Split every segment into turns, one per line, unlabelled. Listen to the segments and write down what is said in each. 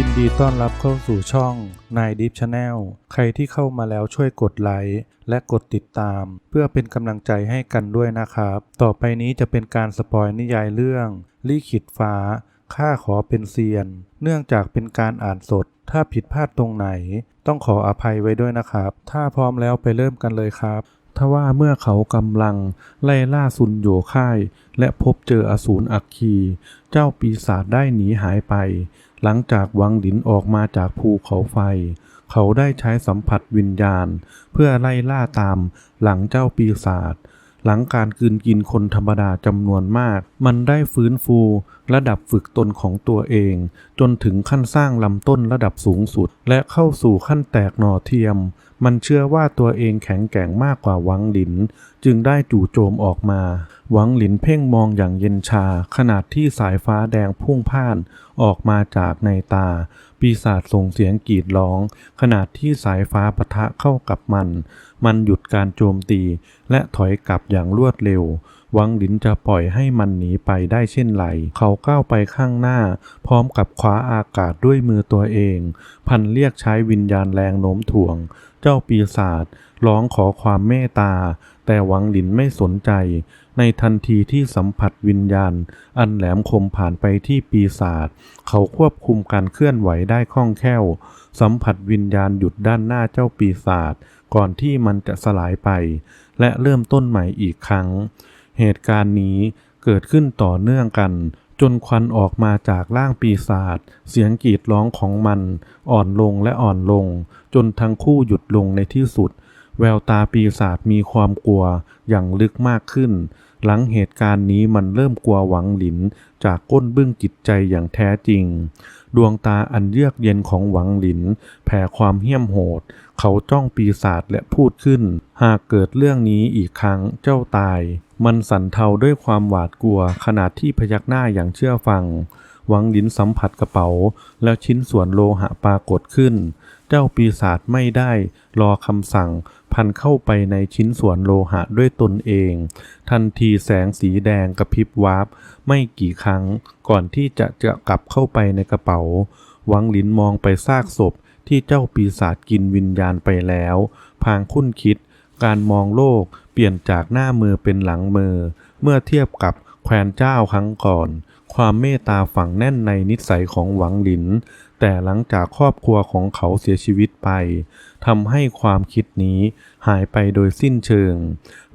ยินดีต้อนรับเข้าสู่ช่องนายดิฟชาแนลใครที่เข้ามาแล้วช่วยกดไลค์และกดติดตาม เพื่อเป็นกำลังใจให้กันด้วยนะครับ ต่อไปนี้จะเป็นการสปอยนิยายเรื่องลี่ขิตฟ้าข้าขอเป็นเซียน เนื่องจากเป็นการอ่านสด ถ้าผิดพลาดตรงไหน ต้องขออภัยไว้ด้วยนะครับ ถ้าพร้อมแล้วไปเริ่มกันเลยครับทว่าเมื่อเขากำลังไล่ล่าซุนโยค่าย และพบเจออสูรอักคี เจ้าปีศาจได้หนีหายไป หลังจากวังดินออกมาจากภูเขาไฟ เขาได้ใช้สัมผัสวิญญาณ เพื่อไล่ล่าตามหลังเจ้าปีศาจ หลังการกืนกินคนธรรมดาจำนวนมาก มันได้ฟื้นฟูระดับฝึกตนของตัวเอง จนถึงขั้นสร้างลำต้นระดับสูงสุด และเข้าสู่ขั้นแตกหน่อเทียม มันเชื่อว่าตัวเองแข็งแกร่งมากกว่าวังหลิน จึงได้จู่โจมออกมาหวังหลินเพ่งมองอย่างเย็นชา ขนาดที่สายฟ้าแดงพุ่งพ่านออกมาจากในตา ปีศาจส่งเสียงกรีดร้องขนาดที่สายฟ้าปะทะเข้ากับมัน มันหยุดการโจมตี และถอยกลับอย่างรวดเร็ว วังหลินจะปล่อยให้มันหนีไปได้เช่นไร เขาก้าวไปข้างหน้า พร้อมกับคว้าอากาศด้วยมือตัวเอง พันเรียกใช้วิญญาณแรงโน้มถ่วง เจ้าปีศาจร้องขอความเมตตา แต่หวังหลินไม่สนใจ ในทันทีที่สัมผัสวิญญาณ อันแหลมคมผ่านไปที่ปีศาจเขาควบคุมการเคลื่อนไหวได้คล่องแคล่ว สัมผัสวิญญาณหยุดด้านหน้าเจ้าปีศาจก่อนที่มันจะสลายไป และเริ่มต้นใหม่อีกครั้ง เหตุการณ์นี้เกิดขึ้นต่อเนื่องกัน จนควันออกมาจากร่างปีศาจเสียงกรีดร้องของมัน อ่อนลงและอ่อนลง จนทั้งคู่หยุดลงในที่สุด แววตาปีศาจมีความกลัวอย่างลึกมากขึ้น หลังเหตุการณ์นี้มันเริ่มกลัวหวังหลิน จากก้นบึ้งจิตใจอย่างแท้จริง ดวงตาอันเยือกเย็นของหวังหลิน แผ่ความเหี้ยมโหด เขาจ้องปีศาจและพูดขึ้น หากเกิดเรื่องนี้อีกครั้งเจ้าตาย มันสั่นเทาด้วยความหวาดกลัวขณะที่พยักหน้าอย่างเชื่อฟัง หวังหลินสัมผัสกระเป๋า แล้วชิ้นส่วนโลหะปรากฏขึ้น เจ้าปีศาจไม่ได้ รอคำสั่ง พันเข้าไปในชิ้นส่วนโลหะด้วยตนเอง ทันทีแสงสีแดงกระพริบวาบไม่กี่ครั้ง ก่อนที่จะจะกลับเข้าไปในกระเป๋า หวังหลินมองไปซากศพที่เจ้าปีศาจกินวิญญาณไปแล้ว พางคุ้นคิด การมองโลกเปลี่ยนจากหน้ามือเป็นหลังมือ เมื่อเทียบกับแควนเจ้าครั้งก่อน ความเมตตาฝังแน่นในนิสัยของหวังหลิน แต่หลังจากครอบครัวของเขาเสียชีวิตไปทำให้ความคิดนี้หายไปโดยสิ้นเชิง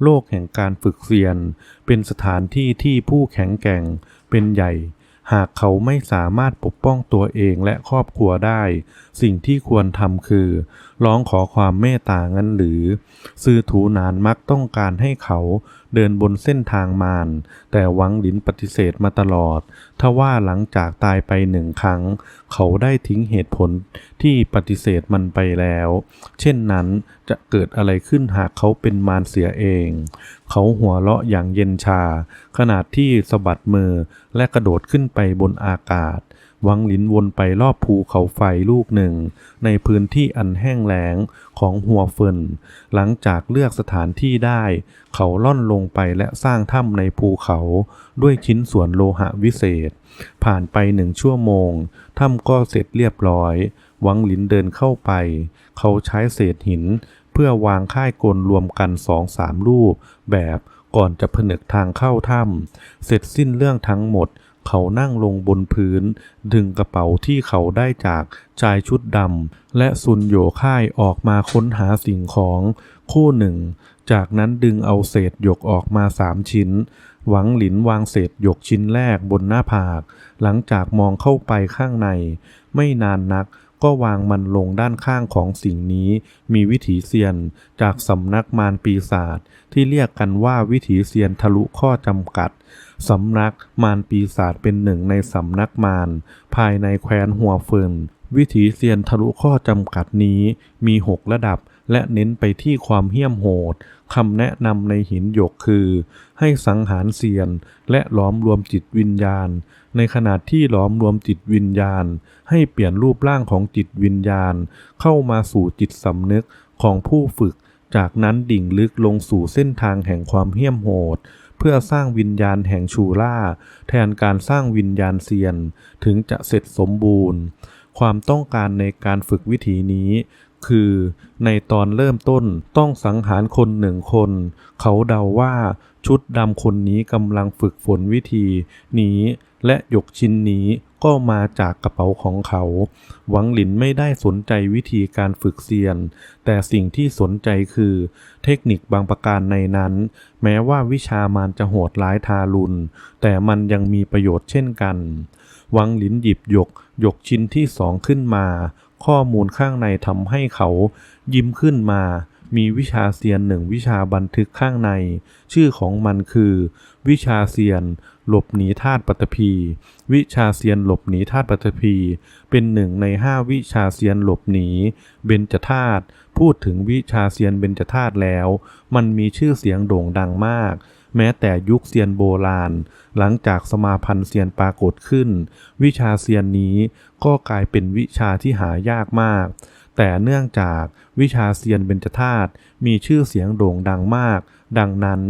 โลกแห่งการฝึกเซียน เป็นสถานที่ที่ผู้แข็งแกร่งเป็นใหญ่ หากเขาไม่สามารถปกป้องตัวเองและครอบครัวได้สิ่งที่ควรทำคือ ร้องขอความเมตตางั้นหรือ ซื่อถูนานมักต้องการให้เขาเดินบนเส้นทางมารแต่หวังหลินปฏิเสธมาตลอด ทว่าหลังจากตายไปหนึ่งครั้ง เขาได้ทิ้งเหตุผลที่ปฏิเสธมันไปแล้ว เช่นนั้นจะเกิดอะไรขึ้นหากเขาเป็นมารเสียเอง เขาหัวเราะอย่างเย็นชาขณะที่สะบัดมือและกระโดดขึ้นไปบนอากาศ วังหลินวนไปรอบภูเขาไฟลูกหนึ่ง ในพื้นที่อันแห้งแล้งของหัวเฟินหลังจากเลือกสถานที่ได้ เขาล่อนลงไปและสร้างถ้ำในภูเขาด้วยชิ้นส่วนโลหะวิเศษ ผ่านไปหนึ่งชั่วโมง ถ้ำก็เสร็จเรียบร้อยหวังหลินเดินเข้าไป เขาใช้เศษหิน เพื่อวางค่ายกลรวมกันสองสามรูปแบบก่อนจะผนึกทางเข้าถ้ำเสร็จสิ้นเรื่องทั้งหมด เขานั่งลงบนพื้น ดึงกระเป๋าที่เขาได้จากชายชุดดำและซุนโยค่ายออกมาค้นหาสิ่งของคู่หนึ่ง จากนั้นดึงเอาเศษหยกออกมาสามชิ้น หวังหลินวางเศษหยกชิ้นแรกบนหน้าผาก หลังจากมองเข้าไปข้างใน ไม่นานนัก ก็วางมันลงด้านข้างของสิ่งนี้ มีวิถีเซียน จากสำนักมารปีศาจที่เรียกกันว่าวิถีเซียนทะลุข้อจำกัดสำนักมารปีศาจเป็นหนึ่งในสำนักมารภายในแคว้นหัวเฟิน วิถีเซียนทะลุข้อจำกัดนี้มีหกระดับและเน้นไปที่ความเหี้ยมโหดคำแนะนำในหินหยกคือ ให้สังหารเซียน และหลอมรวมจิตวิญญาณ ในขณะที่หลอมรวมจิตวิญญาณ ให้เปลี่ยนรูปร่างของจิตวิญญาณ เข้ามาสู่จิตสำนึกของผู้ฝึก จากนั้นดิ่งลึกลงสู่เส้นทางแห่งความเหี้ยมโหดเพื่อสร้างวิญญาณแห่งชูล่า แทนการสร้างวิญญาณเซียน ถึงจะเสร็จสมบูรณ์ ความต้องการในการฝึกวิธีนี้ คือในตอนเริ่มต้นต้องสังหารคนหนึ่งคน เขาเดาว่าชุดดำคนนี้กำลังฝึกฝนวิธีนี้ และหยกชิ้นนี้ก็มาจากกระเป๋าของเขา หวังหลินไม่ได้สนใจวิธีการฝึกเซียน แต่สิ่งที่สนใจคือ เทคนิคบางประการในนั้น แม้ว่าวิชามานจะโหดร้ายทารุณ แต่มันยังมีประโยชน์เช่นกัน วังหลินหยิบหยก หยกชิ้นที่สองขึ้นมา ข้อมูลข้างในทำให้เขายิ้มขึ้นมา มีวิชาเซียนหนึ่งวิชาบันทึกข้างใน ชื่อของมันคือ วิชาเซียน หลบหนีธาตุปัตตภีวิชาเซียนหลบหนีธาตุปัตตภีเป็นหนึ่งในห้าวิชาเซียนหลบหนีเบญจธาตุพูดถึงวิชาเซียนเบญจธาตุแล้ว มันมีชื่อเสียงโด่งดังมาก แม้แต่ยุคเซียนโบราณ หลังจากสมาพันธ์เซียนปรากฏขึ้น วิชาเซียนนี้ก็กลายเป็นวิชาที่หายากมาก แต่เนื่องจากวิชาเซียนเบญจธาตุมีชื่อเสียงโด่งดังมาก ดังนั้น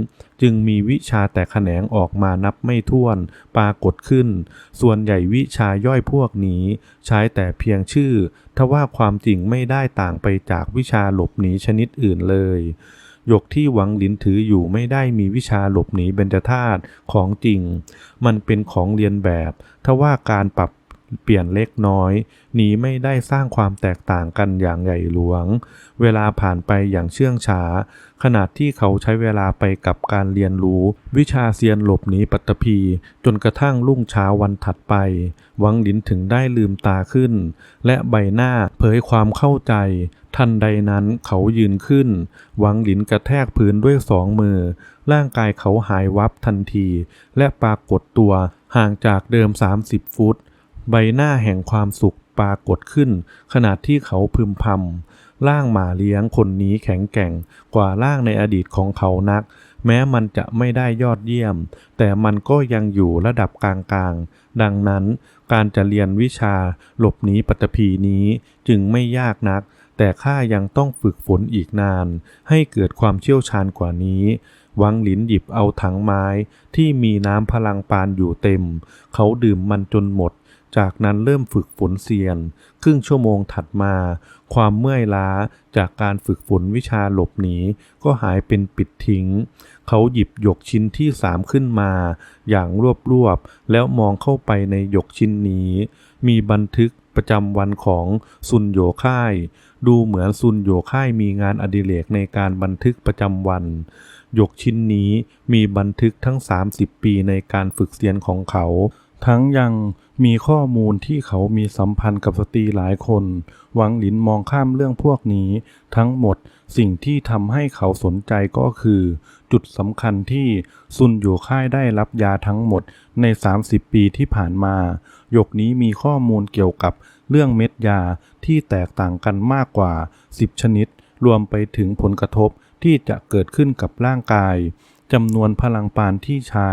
จึงมีวิชาแต่แขนงออกมานับไม่ถ้วนปรากฏขึ้น ส่วนใหญ่วิชาย่อยพวกนี้ ใช้แต่เพียงชื่อทว่าความจริงไม่ได้ต่างไปจากวิชาหลบหนีชนิดอื่นเลย หยกที่หวังหลินถืออยู่ไม่ได้มีวิชาหลบหนีเบญจธาตุของจริง มันเป็นของเรียนแบบทว่าการปรับเปลี่ยนเล็กน้อย นี้ไม่ได้สร้างความแตกต่างกันอย่างใหญ่หลวง เวลาผ่านไปอย่างเชื่องช้า ขนาดที่เขาใช้เวลาไปกับการเรียนรู้ วิชาเซียนหลบหนีปัตตภีจนกระทั่งรุ่งเช้าวันถัดไปหวังหลินถึงได้ลืมตาขึ้น และใบหน้าเผยความเข้าใจ ทันใดนั้นเขายืนขึ้นหวังหลินกระแทกพื้นด้วยสองมือ ร่างกายเขาหายวับทันที และปรากฏตัวห่างจากเดิม 30 ฟุต ใบหน้าแห่งความสุขปรากฏขึ้น ขณะที่เขาพึมพำร่างหมาเลี้ยงคนนี้แข็งแกร่งกว่าร่างในอดีตของเขานัก แม้มันจะไม่ได้ยอดเยี่ยม แต่มันก็ยังอยู่ระดับกลางๆ ดังนั้นการจะเรียนวิชาหลบหนีปัตตภีนี้จึงไม่ยากนัก แต่ข้ายังต้องฝึกฝนอีกนาน ให้เกิดความเชี่ยวชาญกว่านี้วังหลินหยิบเอาถังไม้ที่มีน้ำพลังปานอยู่เต็ม เขาดื่มมันจนหมด จากนั้นเริ่มฝึกฝนเซียน ครึ่งชั่วโมงถัดมา ความเมื่อยล้าจากการฝึกฝนวิชาหลบหนีก็หายเป็นปิดทิ้ง เขาหยิบหยกชิ้นที่สามขึ้นมา อย่างรวบๆแล้วมองเข้าไปในหยกชิ้นนี้ มีบันทึกประจำวันของซุนโยค่าย ดูเหมือนซุนโยค่ายมีงานอดิเรกในการบันทึกประจำวัน หยกชิ้นนี้มีบันทึกทั้ง 30 ปีในการฝึกเซียนของเขา ทั้งยังมีข้อมูลที่เขามีสัมพันธ์กับสตรีหลายคน หวังหลินมองข้ามเรื่องพวกนี้ ทั้งหมดสิ่งที่ทำให้เขาสนใจก็คือ จุดสำคัญที่ซุนอยู่ค่ายได้รับยาทั้งหมดใน 30 ปีที่ผ่านมาหยกนี้มีข้อมูลเกี่ยวกับ เรื่องเม็ดยาที่แตกต่างกันมากกว่า 10 ชนิด รวมไปถึงผลกระทบที่จะเกิดขึ้นกับร่างกายจำนวนพลังปานที่ใช้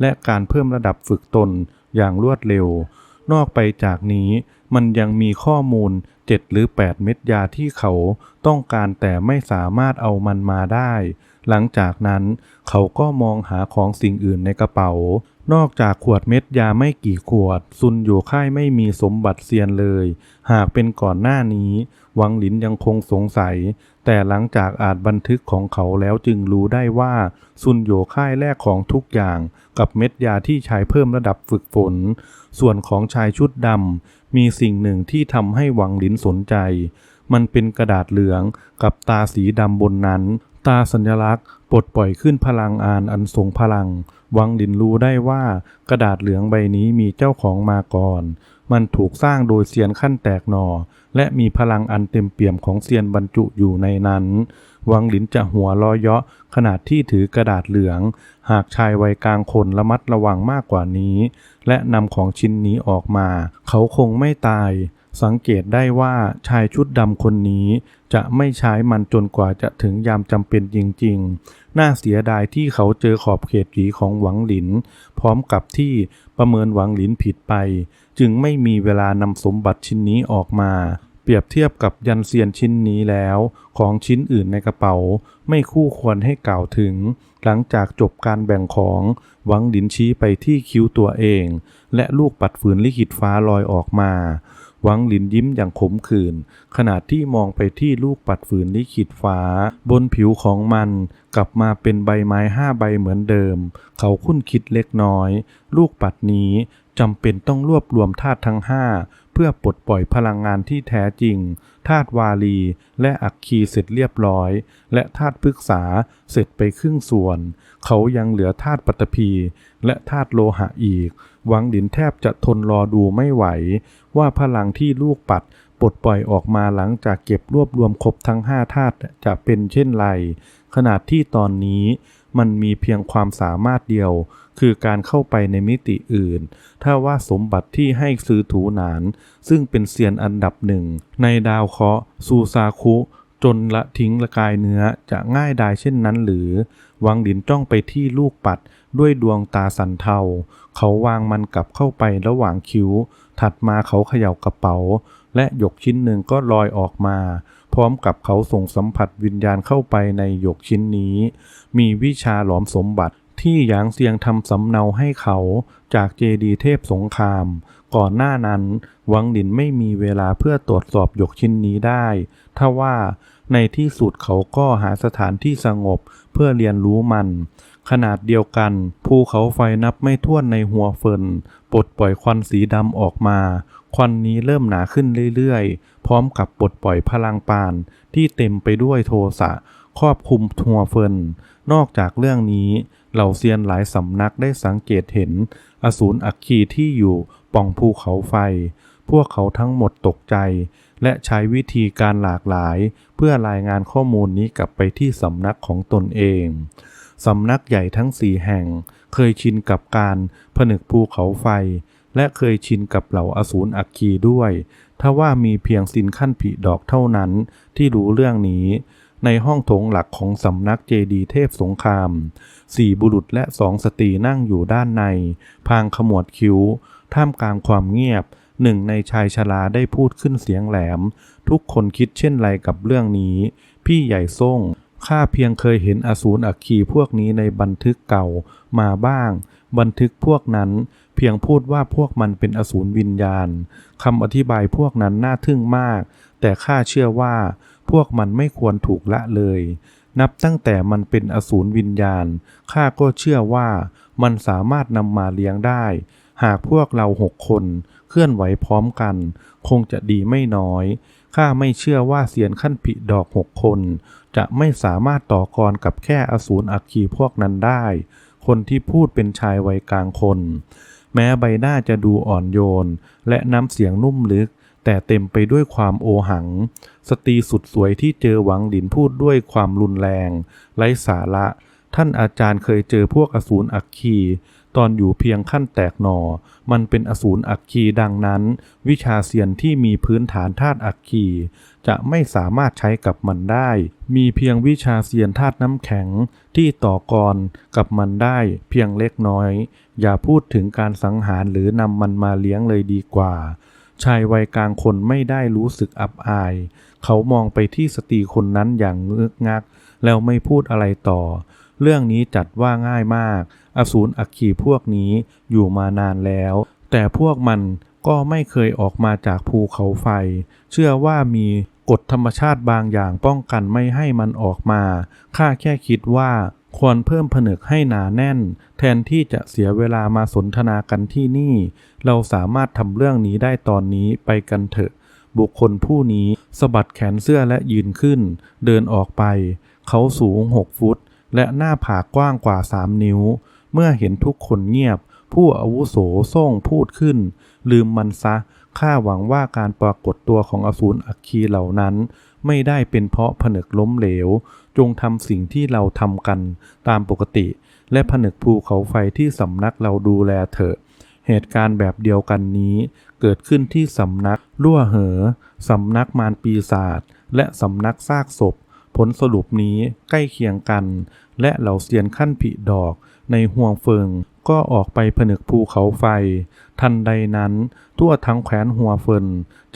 และการเพิ่มระดับฝึกตนอย่างรวดเร็ว นอกไปจากนี้มันยังมีข้อมูล 7 หรือ 8 เม็ดยาที่เขาต้องการแต่ไม่สามารถเอามันมาได้ หลังจากนั้นเขาก็มองหาของสิ่งอื่นในกระเป๋า นอกจากขวดเม็ดยาไม่กี่ขวด ซุนอยู่ค่ายไม่มีสมบัติเซียนเลย หากเป็นก่อนหน้านี้ วังหลินยังคงสงสัย แต่หลังจากอ่านบันทึกของเขาแล้วจึงรู้ได้ว่า ซุนโยค่ายแลกของทุกอย่าง กับเม็ดยาที่ใช้เพิ่มระดับฝึกฝน ส่วนของชายชุดดำมีสิ่งหนึ่งที่ทำให้วังหลินสนใจ มันเป็นกระดาษเหลืองกับตาสีดำบนนั้น ตาสัญลักษณ์ปลดปล่อยขึ้นพลังอานอันทรงพลัง วังหลินรู้ได้ว่ากระดาษเหลืองใบนี้มีเจ้าของมาก่อน มันถูกสร้างโดยเซียนขั้นแตกหนอ และมีพลังอันเต็มเปี่ยมของเซียนบรรจุอยู่ในนั้น วังหลินจะหัวล้อเยาะขนาดที่ถือกระดาษเหลือง หากชายวัยกลางคนระมัดระวังมากกว่านี้ และนำของชิ้นนี้ออกมา เขาคงไม่ตาย สังเกตได้ว่าชายชุดดำคนนี้จะไม่ใช้มันจนกว่าจะถึงยามจำเป็นจริงๆ น่าเสียดายที่เขาเจอขอบเขตผีของหวังหลิน พร้อมกับที่ประเมินหวังหลินผิดไป จึงไม่มีเวลานำสมบัติชิ้นนี้ออกมา เปรียบเทียบกับยันเซียนชิ้นนี้แล้ว ของชิ้นอื่นในกระเป๋า ไม่คู่ควรให้กล่าวถึง หลังจากจบการแบ่งของหวังหลินชี้ไปที่คิ้วตัวเอง และลูกปัดฝืนลิขิตฟ้าลอยออกมา หวังหลินยิ้มอย่างขมขื่นขณะที่มองไปที่ลูกปัดฝืนลิขิตฟ้า บนผิวของมันกลับมาเป็นใบไม้ห้าใบเหมือนเดิม เขาคุ้นคิดเล็กน้อย ลูกปัดนี้จำเป็นต้องรวบรวมธาตุทั้งห้า เพื่อปลดปล่อยพลังงานที่แท้จริงธาตุวาลี และอักคีเสร็จเรียบร้อย และธาตุพฤกษาเสร็จไปครึ่งส่วน เขายังเหลือธาตุปัตตภีและธาตุโลหะอีก หวังดินแทบจะทนรอดูไม่ไหว ว่าพลังที่ลูกปัดปลดปล่อยออกมาหลังจากเก็บรวบรวมครบทั้งห้าธาตุจะเป็นเช่นไร ขนาดที่ตอนนี้ มันมีเพียงความสามารถเดียว คือการเข้าไปในมิติอื่น ถ้าว่าสมบัติที่ให้ซื้อถูหนาน ซึ่งเป็นเซียนอันดับหนึ่ง ในดาวเคราะห์ซูซาคุจนละทิ้งละกายเนื้อจะง่ายดายเช่นนั้นหรือ วังดินจ้องไปที่ลูกปัดด้วยดวงตาสันเทา เขาวางมันกลับเข้าไประหว่างคิ้ว ถัดมาเขาเขย่ากระเป๋า และหยกชิ้นหนึ่งก็ลอยออกมา พร้อมกับเขาส่งสัมผัสวิญญาณเข้าไปในหยกชิ้นนี้ มีวิชาหลอมสมบัติที่หยางเซียงทำสำเนาให้เขาจากเจดีเทพสงคราม ก่อนหน้านั้น วังดินไม่มีเวลาเพื่อตรวจสอบหยกชิ้นนี้ได้ทว่าในที่สุดเขาก็หาสถานที่สงบเพื่อเรียนรู้มัน ขนาดเดียวกัน ภูเขาไฟนับไม่ถ้วนในหัวเฟินปลดปล่อยควันสีดำออกมา ควันนี้เริ่มหนาขึ้นเรื่อย พร้อมกับปลดปล่อยพลังปานที่เต็มไปด้วยโทสะครอบคลุมทัวเฟิน นอกจากเรื่องนี้ เหล่าเซียนหลายสำนักได้สังเกตเห็น อสูรอัคคีที่อยู่ป่องภูเขาไฟ พวกเขาทั้งหมดตกใจ และใช้วิธีการหลากหลาย เพื่อรายงานข้อมูลนี้กลับไปที่สำนักของตนเองสำนักใหญ่ทั้งสี่แห่ง เคยชินกับการผนึกภูเขาไฟ และเคยชินกับเหล่าอสูรอัคคีด้วย ถ้าว่ามีเพียงสินขั้นผีดอกเท่านั้นที่รู้เรื่องนี้ ในห้องโถงหลักของสำนักเจดีเทพสงครามสี่บุรุษและสองสตรีนั่งอยู่ด้านใน พางขมวดคิ้ว ท่ามกลางความเงียบหนึ่งในชายชราได้พูดขึ้นเสียงแหลม ทุกคนคิดเช่นไรกับเรื่องนี้ พี่ใหญ่ส่งข้าเพียงเคยเห็นอสูรอัคคีพวกนี้ในบันทึกเก่ามาบ้าง บันทึกพวกนั้น เพียงพูดว่าพวกมันเป็นอสูรวิญญาณคำอธิบายพวกนั้นน่าทึ่งมาก แต่ข้าเชื่อว่า พวกมันไม่ควรถูกละเลย นับตั้งแต่มันเป็นอสูรวิญญาณข้าก็เชื่อว่ามันสามารถนำมาเลี้ยงได้ หากพวกเราหกคนเคลื่อนไหวพร้อมกัน คงจะดีไม่น้อยข้าไม่เชื่อว่าเสียนขั้นผิดอกหกคน จะไม่สามารถต่อกรกับแค่อสูรอัคคีพวกนั้นได้ คนที่พูดเป็นชายวัยกลางคน แม้ใบหน้าจะดูอ่อนโยน และน้ำเสียงนุ่มลึก แต่เต็มไปด้วยความโอหัง สตรีสุดสวยที่เจอหวังดินพูดด้วยความรุนแรง ไร้สาระ ท่านอาจารย์เคยเจอพวกอสูรอัคคีตอนอยู่เพียงขั้นแตกหนอ มันเป็นอสูรอัคคีดังนั้น วิชาเซียนที่มีพื้นฐานธาตุอัคคีจะไม่สามารถใช้กับมันได้ มีเพียงวิชาเซียนธาตุน้ำแข็งที่ต่อกรกับมันได้เพียงเล็กน้อย อย่าพูดถึงการสังหารหรือนำมันมาเลี้ยงเลยดีกว่า ชายวัยกลางคนไม่ได้รู้สึกอับอาย เขามองไปที่สตรีคนนั้นอย่างเงือกงัก แล้วไม่พูดอะไรต่อ เรื่องนี้จัดว่าง่ายมาก อสูรอัคคีพวกนี้อยู่มานานแล้ว แต่พวกมันก็ไม่เคยออกมาจากภูเขาไฟ เชื่อว่ามีกฎธรรมชาติบางอย่างป้องกันไม่ให้มันออกมา ข้าแค่คิดว่า ควรเพิ่มผนึกให้หนาแน่น แทนที่จะเสียเวลามาสนทนากันที่นี่ เราสามารถทำเรื่องนี้ได้ตอนนี้ไปกันเถอะ บุคคลผู้นี้สะบัดแขนเสื้อและยืนขึ้น เดินออกไป เขาสูงหกฟุต และหน้าผากกว้างกว่าสามนิ้ว เมื่อเห็นทุกคนเงียบ ผู้อาวุโสส่งพูดขึ้น ลืมมันซะข้าหวังว่าการปรากฏตัวของอสูรอัคคีเหล่านั้น ไม่ได้เป็นเพราะผนึกล้มเหลว จงทำสิ่งที่เราทำกันตามปกติ และผนึกภูเขาไฟที่สำนักเราดูแลเถอะ เหตุการณ์แบบเดียวกันนี้ เกิดขึ้นที่สำนักลั่วเหอสำนักมารปีศาจและสำนักซากศพ ผลสรุปนี้ใกล้เคียงกัน และเหล่าเซียนขั้นผิดอก ในห่วงเฟิงก็ออกไปผนึกภูเขาไฟ ทันใดนั้น ทั่วทั้งแขวนหัวเฟิน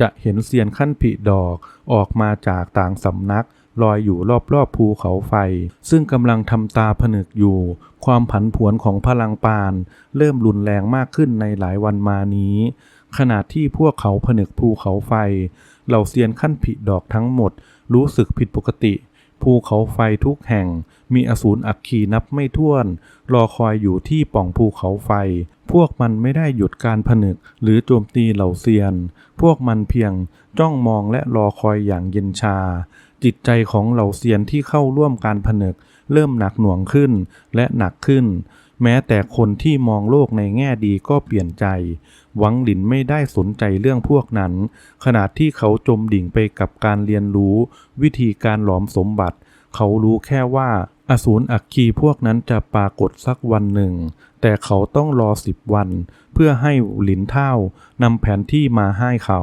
จะเห็นเซียนขั้นผิดอกออกมาจากต่างสำนัก ลอยอยู่รอบๆภูเขาไฟ ซึ่งกำลังทำตาผนึกอยู่ ความผันผวนของพลังปาน เริ่มรุนแรงมากขึ้นในหลายวันมานี้ ขณะที่พวกเขาผนึกภูเขาไฟ เหล่าเซียนขั้นผิดดอกทั้งหมด รู้สึกผิดปกติ ภูเขาไฟทุกแห่ง มีอสูรอักขีนับไม่ถ้วน รอคอยอยู่ที่ป่องภูเขาไฟ พวกมันไม่ได้หยุดการผนึกหรือโจมตีเหล่าเซียน พวกมันเพียงจ้องมองและรอคอยอย่างเย็นชา จิตใจของเหล่าเซียนที่เข้าร่วมการผนึก เริ่มหนักหน่วงขึ้นและหนักขึ้น แม้แต่คนที่มองโลกในแง่ดีก็เปลี่ยนใจ หวังหลินไม่ได้สนใจเรื่องพวกนั้น ขณะที่เขาจมดิ่งไปกับการเรียนรู้ วิธีการหลอมสมบัติ เขารู้แค่ว่าอสูรอักคีพวกนั้นจะปรากฏสักวันหนึ่ง แต่เขาต้องรอสิบวัน เพื่อให้หลินเท่านำแผนที่มาให้เขา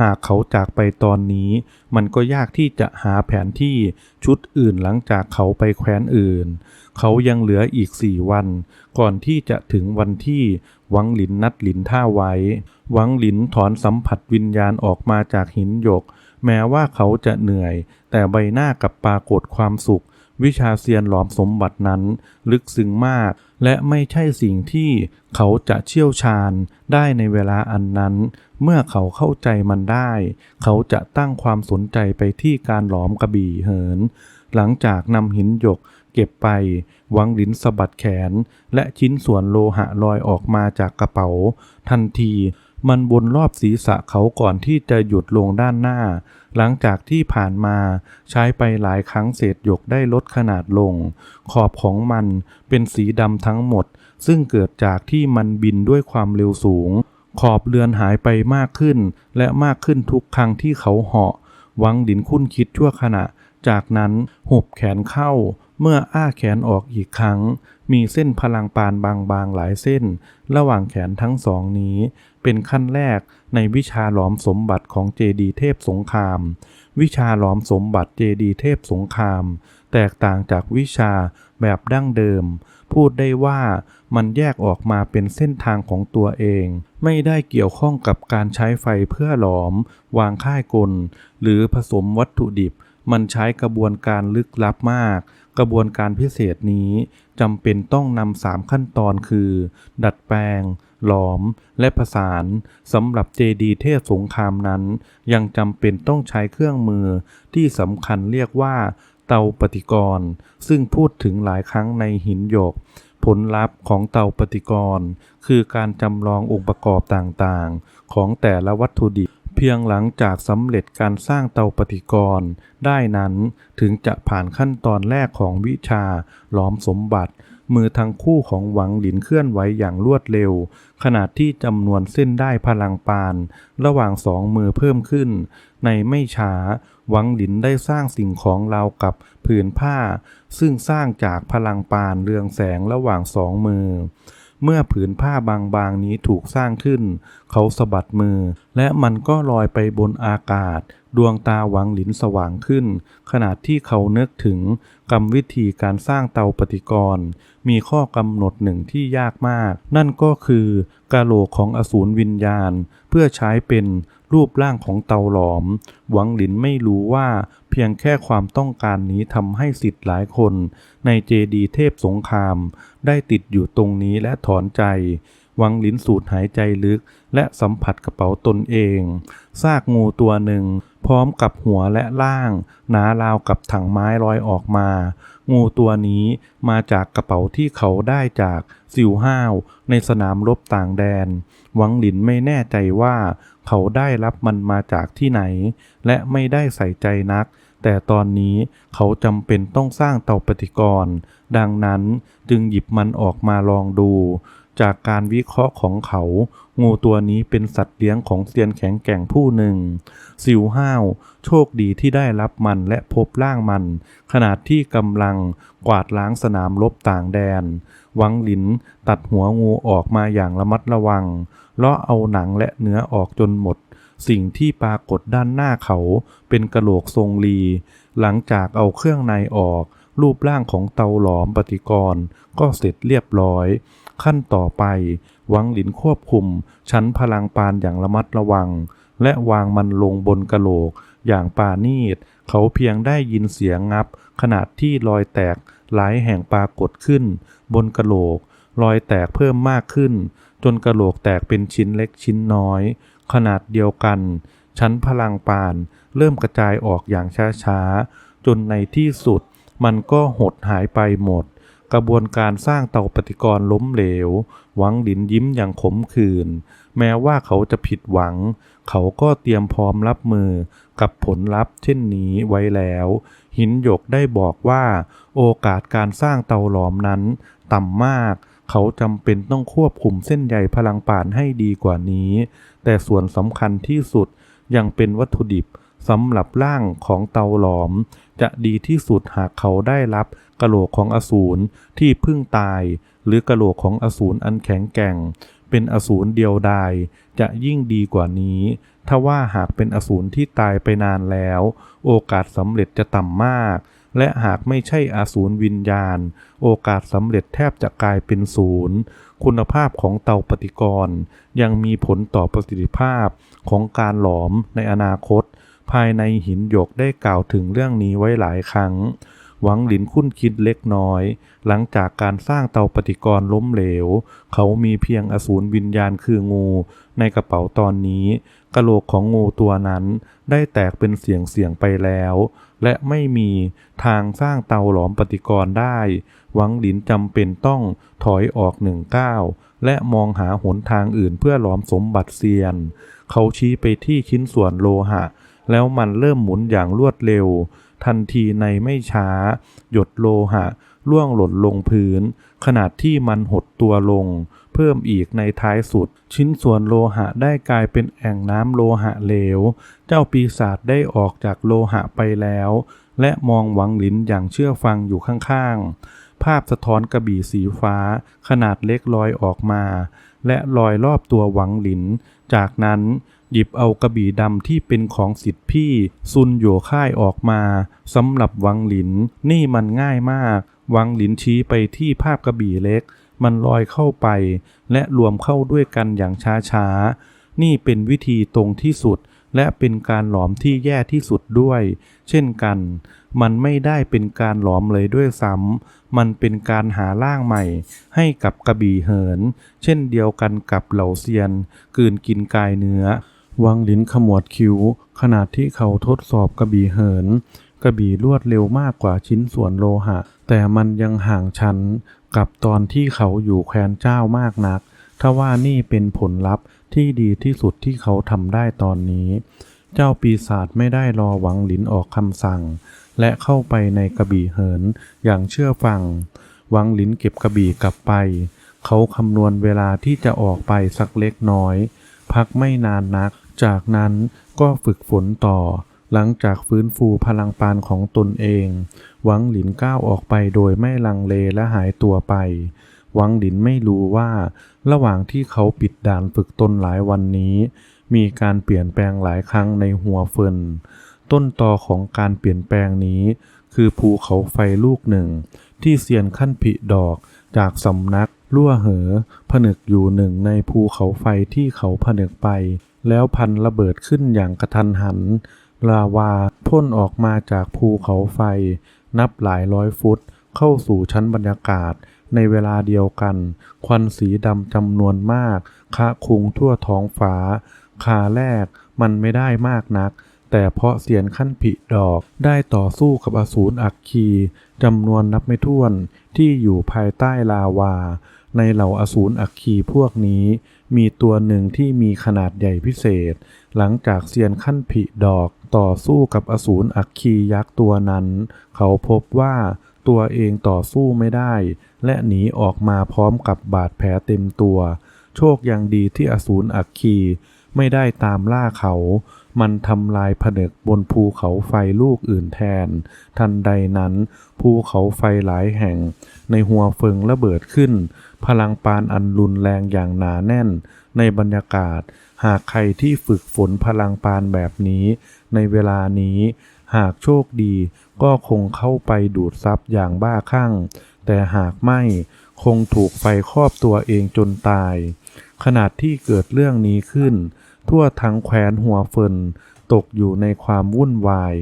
หากเขาจากไปตอนนี้ มันก็ยากที่จะหาแผนที่ชุดอื่นหลังจากเขาไปแคว้นอื่น เขายังเหลืออีกสี่วัน ก่อนที่จะถึงวันที่หวังหลินนัดหลินท่าไว้ หวังหลินถอนสัมผัสวิญญาณออกมาจากหินหยก แม้ว่าเขาจะเหนื่อย แต่ใบหน้ากับปรากฏความสุข วิชาเซียนหลอมสมบัตินั้น ลึกซึ้งมาก และไม่ใช่สิ่งที่เขาจะเชี่ยวชาญได้ในเวลาอันนั้น เมื่อเขาเข้าใจมันได้ เขาจะตั้งความสนใจไปที่การหลอมกระบี่เหิน หลังจากนำหินหยกเก็บไปหวังลินสะบัดแขน และชิ้นส่วนโลหะลอยออกมาจากกระเป๋า ทันที มันวนรอบศีรษะเขาก่อนที่จะหยุดลงด้านหน้า หลังจากที่ผ่านมาใช้ไปหลายครั้งเศษหยกได้ลดขนาดลง ขอบของมันเป็นสีดำทั้งหมด ซึ่งเกิดจากที่มันบินด้วยความเร็วสูง ขอบเรือนหายไปมากขึ้น และมากขึ้นทุกครั้งที่เขาเหาะ วังดินคุ้นคิดชั่วขณะ จากนั้นหุบแขนเข้า เมื่ออ้าแขนออกอีกครั้ง มีเส้นพลังปานบางๆหลายเส้น ระหว่างแขนทั้งสองนี้ เป็นขั้นแรกในวิชาหลอมสมบัติของเจดีเทพสงคราม วิชาหลอมสมบัติเจดีเทพสงคราม แตกต่างจากวิชาแบบดั้งเดิม พูดได้ว่ามันแยกออกมาเป็นเส้นทางของตัวเอง ไม่ได้เกี่ยวข้องกับการใช้ไฟเพื่อหลอม วางค่ายกล หรือผสมวัตถุดิบ มันใช้กระบวนการลึกลับมาก กระบวนการพิเศษนี้จำเป็นต้องนำสามขั้นตอนคือ ดัดแปลงหลอมและผสานสำหรับเจดีเทพสงครามนั้น ยังจำเป็นต้องใช้เครื่องมือที่สำคัญเรียกว่า เตาปฏิกรณ์ ซึ่งพูดถึงหลายครั้งในหินหยก ผลลัพธ์ของเตาปฏิกรณ์ คือการจำลององค์ประกอบต่างๆ ของแต่ละวัตถุดิบ เพียงหลังจากสำเร็จการสร้างเตาปฏิกรณ์ได้นั้นถึงจะผ่านขั้นตอนแรกของวิชาหลอมสมบัติ มือทั้งคู่ของหวังหลินเคลื่อนไหวอย่างรวดเร็วขณะที่จำนวนเส้นได้พลังปาน ระหว่างสองมือเพิ่มขึ้น ในไม่ช้า หวังหลินได้สร้างสิ่งของราวกับผืนผ้า ซึ่งสร้างจากพลังปานเรืองแสงระหว่างสองมือ เมื่อผืนผ้าบางๆนี้ถูกสร้างขึ้น เขาสะบัดมือ และมันก็ลอยไปบนอากาศดวงตาหวังหลินสว่างขึ้น ขณะที่เขานึกถึงกรรมวิธีการสร้างเตาปฏิกรณ์ มีข้อกำหนดหนึ่งที่ยากมาก นั่นก็คือกาโหลกของอสูรวิญญาณ เพื่อใช้เป็นรูปร่างของเตาหลอม หวังหลินไม่รู้ว่าเพียงแค่ความต้องการนี้ทำให้สิทธิ์หลายคน ในเจดีเทพสงคราม ได้ติดอยู่ตรงนี้และถอนใจ หวังหลินสูดหายใจลึก และสัมผัสกระเป๋าตนเอง ซากงูตัวหนึ่งพร้อมกับหัวและล่างหนาราวกับถังไม้ลอยออกมา งูตัวนี้มาจากกระเป๋าที่เขาได้จากซิวห้าว ในสนามรบต่างแดน หวังหลินไม่แน่ใจว่าเขาได้รับมันมาจากที่ไหน และไม่ได้ใส่ใจนัก แต่ตอนนี้เขาจำเป็นต้องสร้างเตาปฏิกรณ์ ดังนั้นจึงหยิบมันออกมาลองดู จากการวิเคราะห์ของเขา งูตัวนี้เป็นสัตว์เลี้ยงของเซียนแข็งแกร่งผู้หนึ่ง สิวห้าว โชคดีที่ได้รับมันและพบร่างมันขณะที่กำลังกวาดล้างสนามรบต่างแดนหวังหลินตัดหัวงูออกมาอย่างระมัดระวังเลาะเอาหนังและเนื้อออกจนหมด สิ่งที่ปรากฏด้านหน้าเขาเป็นกระโหลกทรงรีหลังจากเอาเครื่องในออก รูปร่างของเตาหลอมปฏิกรณ์ก็เสร็จเรียบร้อย ขั้นต่อไป หวังหลินควบคุม ชั้นพลังปานอย่างระมัดระวัง และวางมันลงบนกระโหลก อย่างปานีต เขาเพียงได้ยินเสียงงับ ขนาดที่รอยแตกหลายแห่งปรากฏขึ้น บนกะโหลก รอยแตกเพิ่มมากขึ้น จนกะโหลกแตกเป็นชิ้นเล็กชิ้นน้อย ขนาดเดียวกัน ชั้นพลังปาน เริ่มกระจายออกอย่างช้าๆจนในที่สุดมันก็หดหายไปหมด กระบวนการสร้างเตาปฏิกรณ์ล้มเหลว หวังหลินยิ้มอย่างขมขื่นแม้ว่าเขาจะผิดหวัง เขาก็เตรียมพร้อมรับมือกับผลลัพธ์เช่นนี้ไว้แล้ว หินหยกได้บอกว่า โอกาสการสร้างเตาหลอมนั้นต่ำมาก เขาจำเป็นต้องควบคุมเส้นใยพลังป่านให้ดีกว่านี้ แต่ส่วนสำคัญที่สุดยังเป็นวัตถุดิบ สำหรับร่างของเตาหลอม จะดีที่สุดหากเขาได้รับกะโหลกของอสูรที่เพิ่งตาย หรือกะโหลกของอสูรอันแข็งแกร่ง เป็นอสูรเดียวดายจะยิ่งดีกว่านี้ถ้าว่าหากเป็นอสูรที่ตายไปนานแล้ว โอกาสสำเร็จจะต่ำมาก และหากไม่ใช่อสูรวิญญาณ โอกาสสำเร็จแทบจะกลายเป็นศูนย์คุณภาพของเตาปฏิกรณ์ยังมีผลต่อประสิทธิภาพของการหลอมในอนาคต ภายในหินหยกได้กล่าวถึงเรื่องนี้ไว้หลายครั้ง หวังหลินคุ้นคิดเล็กน้อย หลังจากการสร้างเตาปฏิกรณ์ล้มเหลว เขามีเพียงอสูรวิญญาณคืองู ในกระเป๋าตอนนี้กะโหลกของงูตัวนั้นได้แตกเป็นเสียงเสียงไปแล้ว และไม่มีทางสร้างเตาหลอมปฏิกรณ์ได้ หวังหลินจำเป็นต้องถอยออกหนึ่งก้าวและมองหาหนทางอื่นเพื่อหลอมสมบัติเซียน เขาชี้ไปที่ชิ้นส่วนโลหะ แล้วมันเริ่มหมุนอย่างรวดเร็ว ทันทีในไม่ช้า หยดโลหะล่วงหล่นลงพื้น ขนาดที่มันหดตัวลง เพิ่มอีกในท้ายสุด ชิ้นส่วนโลหะได้กลายเป็นแอ่งน้ำโลหะเหลว เจ้าปีศาจได้ออกจากโลหะไปแล้ว และมองหวังหลินอย่างเชื่อฟังอยู่ข้างๆ ภาพสะท้อนกระบี่สีฟ้า ขนาดเล็กลอยออกมา และลอยรอบตัวหวังหลิน จากนั้น หยิบเอากระบี่ดำที่เป็นของสิทธิพี่ ซุนโยค่ายออกมาสำหรับวังหลิน นี่มันง่ายมาก วังหลินชี้ไปที่ภาพกระบี่เล็ก มันลอยเข้าไป และรวมเข้าด้วยกันอย่างช้าๆ นี่เป็นวิธีตรงที่สุด และเป็นการหลอมที่แย่ที่สุดด้วย เช่นกัน มันไม่ได้เป็นการหลอมเลยด้วยซ้ำมันเป็นการหาร่างใหม่ ให้กับกระบี่เหิน เช่นเดียวกันกับเหล่าเซียนกืนกินกายเนื้อ วังลินขมวดคิ้ว ขณะที่เขาทดสอบกระบี่เหิน กระบี่รวดเร็วมากกว่าชิ้นส่วนโลหะ แต่มันยังห่างชั้นกับตอนที่เขาอยู่แคว้นเจ้ามากนักทว่านี่เป็นผลลัพธ์ที่ดีที่สุดที่เขาทำได้ตอนนี้ เจ้าปีศาจไม่ได้รอหวังหลินออกคำสั่ง และเข้าไปในกระบี่เหินอย่างเชื่อฟัง หวังหลินเก็บกระบี่กลับไป เขาคำนวณเวลาที่จะออกไปสักเล็กน้อย พักไม่นานนัก จากนั้นก็ฝึกฝนต่อ หลังจากฟื้นฟูพลังปานของตนเอง หวังหลินก้าวออกไปโดยไม่ลังเลและหายตัวไป หวังหลินไม่รู้ว่า ระหว่างที่เขาปิดด่านฝึกตนหลายวันนี้ มีการเปลี่ยนแปลงหลายครั้งในหัวเฟินต้นตอของการเปลี่ยนแปลงนี้ คือภูเขาไฟลูกหนึ่ง ที่เซียนขั้นผิดอกจากสำนักลั่วเหอ ผนึกอยู่หนึ่งในภูเขาไฟที่เขาผนึกไป แล้วพันระเบิดขึ้นอย่างกระทันหัน ลาวาพ่นออกมาจากภูเขาไฟ นับหลายร้อยฟุต เข้าสู่ชั้นบรรยากาศ ในเวลาเดียวกัน ควันสีดำจำนวนมากคะคุงทั่วท้องฟ้า คาแรกมันไม่ได้มากนัก แต่เพราะเสียนขั้นผิดอกได้ต่อสู้กับอสูรอักคีจำนวนนับไม่ถ้วนที่อยู่ภายใต้ลาวา ในเหล่าอสูรอักคีพวกนี้ มีตัวหนึ่งที่มีขนาดใหญ่พิเศษ หลังจากเซียนขั้นผิดอกต่อสู้กับอสูรอักคียักษ์ตัวนั้น เขาพบว่าตัวเองต่อสู้ไม่ได้ และหนีออกมาพร้อมกับบาดแผลเต็มตัว โชคยังดีที่อสูรอักคีไม่ได้ตามล่าเขา มันทำลายผนึกบนภูเขาไฟลูกอื่นแทน ทันใดนั้น ภูเขาไฟหลายแห่ง ในหัวเฟิงระเบิดขึ้น พลังปานอันรุนแรงอย่างหนาแน่น ในบรรยากาศ หากใครที่ฝึกฝนพลังปานแบบนี้ ในเวลานี้ หากโชคดีก็คงเข้าไปดูดซับอย่างบ้าคลั่ง แต่หากไม่คงถูกไฟครอบตัวเองจนตาย ขนาดที่เกิดเรื่องนี้ขึ้น ทั่วทั้งแคว้นหัวเฟิน
ตกอยู่ในความวุ่นวาย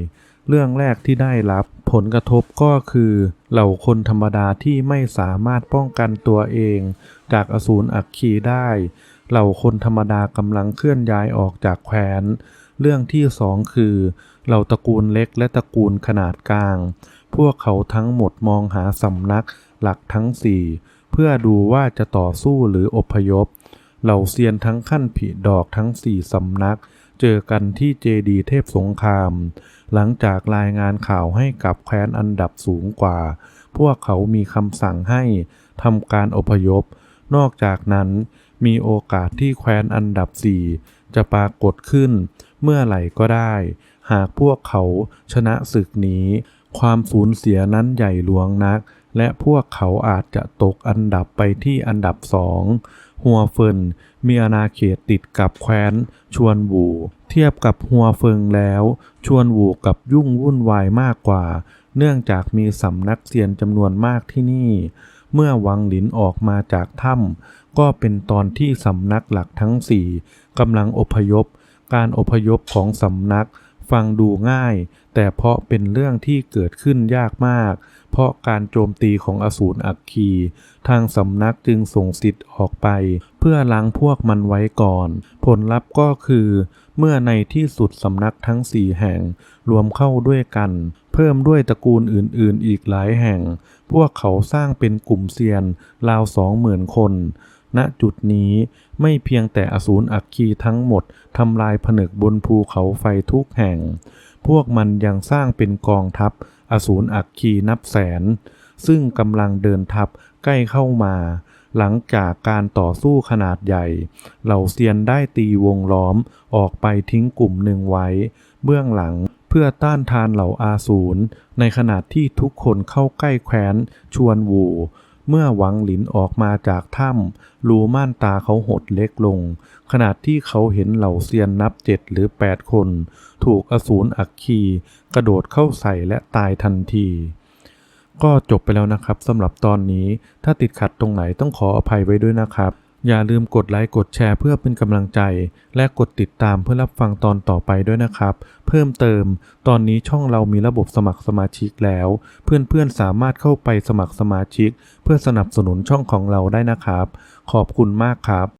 เรื่องแรกที่ได้รับผลกระทบก็คือ เหล่าคนธรรมดาที่ไม่สามารถป้องกันตัวเอง จากอสูรอัคคีได้ เหล่าคนธรรมดากำลังเคลื่อนย้ายออกจากแคว้น เรื่องที่สองคือ เหล่าตระกูลเล็กและตระกูลขนาดกลาง พวกเขาทั้งหมดมองหาสำนักหลักทั้งสี่เพื่อดูว่าจะต่อสู้หรืออพยพ เหล่าเซียนทั้งขั้นผีดอกทั้งสี่สำนัก เจอกันที่เจดีเทพสงคราม หลังจากรายงานข่าวให้กับแคว้นอันดับสูงกว่า พวกเขามีคำสั่งให้ทำการอพยพ นอกจากนั้นมีโอกาสที่แคว้นอันดับสี่จะปรากฏขึ้น เมื่อไหร่ก็ได้ หากพวกเขาชนะศึกนี้ ความสูญเสียนั้นใหญ่หลวงนัก และพวกเขาอาจจะตกอันดับไปที่อันดับสอง หัวเฟินมีอาณาเขตติดกับแคว้น ชวนวู เทียบกับหัวเฟิงแล้ว ชวนวูกับยุ่งวุ่นวายมากกว่า เนื่องจากมีสำนักเซียนจำนวนมากที่นี่ เมื่อวังหลินออกมาจากถ้ำก็เป็นตอนที่สำนักหลักทั้งสี่กำลังอพยพ การอพยพของสำนักฟังดูง่าย แต่เพราะเป็นเรื่องที่เกิดขึ้นยากมาก เพราะการโจมตีของอสูรอัคคี ทางสำนักจึงส่งสิทธิ์ออกไป เพื่อล้างพวกมันไว้ก่อน ผลลัพธ์ก็คือ เมื่อในที่สุดสำนักทั้งสี่แห่ง รวมเข้าด้วยกัน เพิ่มด้วยตระกูลอื่นๆ อีกหลายแห่ง พวกเขาสร้างเป็นกลุ่มเซียน ราวสองหมื่นคนณจุดนี้ไม่เพียงแต่อสูรอัคคีทั้งหมดทำลายผนึกบนภูเขาไฟทุกแห่ง พวกมันยังสร้างเป็นกองทัพ อสูรอักคีนับแสน ซึ่งกำลังเดินทับใกล้เข้ามา หลังจากการต่อสู้ขนาดใหญ่ เหล่าเซียนได้ตีวงล้อมออกไปทิ้งกลุ่มหนึ่งไว้ เบื้องหลังเพื่อต้านทานเหล่าอาสูรในขณะที่ทุกคนเข้าใกล้แคว้นชวนวู เมื่อหวังหลินออกมาจากถ้ำรูม่านตาเขาหดเล็กลง ขณะที่เขาเห็นเหล่าเซียนนับเจ็ดหรือแปดคน ถูกอสูรอักคี กระโดดเข้าใส่และตายทันทีก็จบไปแล้วนะครับสำหรับตอนนี้ ถ้าติดขัดตรงไหนต้องขออภัยไว้ด้วยนะครับ อย่าลืมกดไลค์กดแชร์เพื่อเป็นกำลังใจ และกดติดตามเพื่อรับฟังตอนต่อไปด้วยนะครับ เพิ่มเติม ตอนนี้ช่องเรามีระบบสมัครสมาชิกแล้ว เพื่อนๆสามารถเข้าไปสมัครสมาชิก เพื่อสนับสนุนช่องของเราได้นะครับ ขอบคุณมากครับ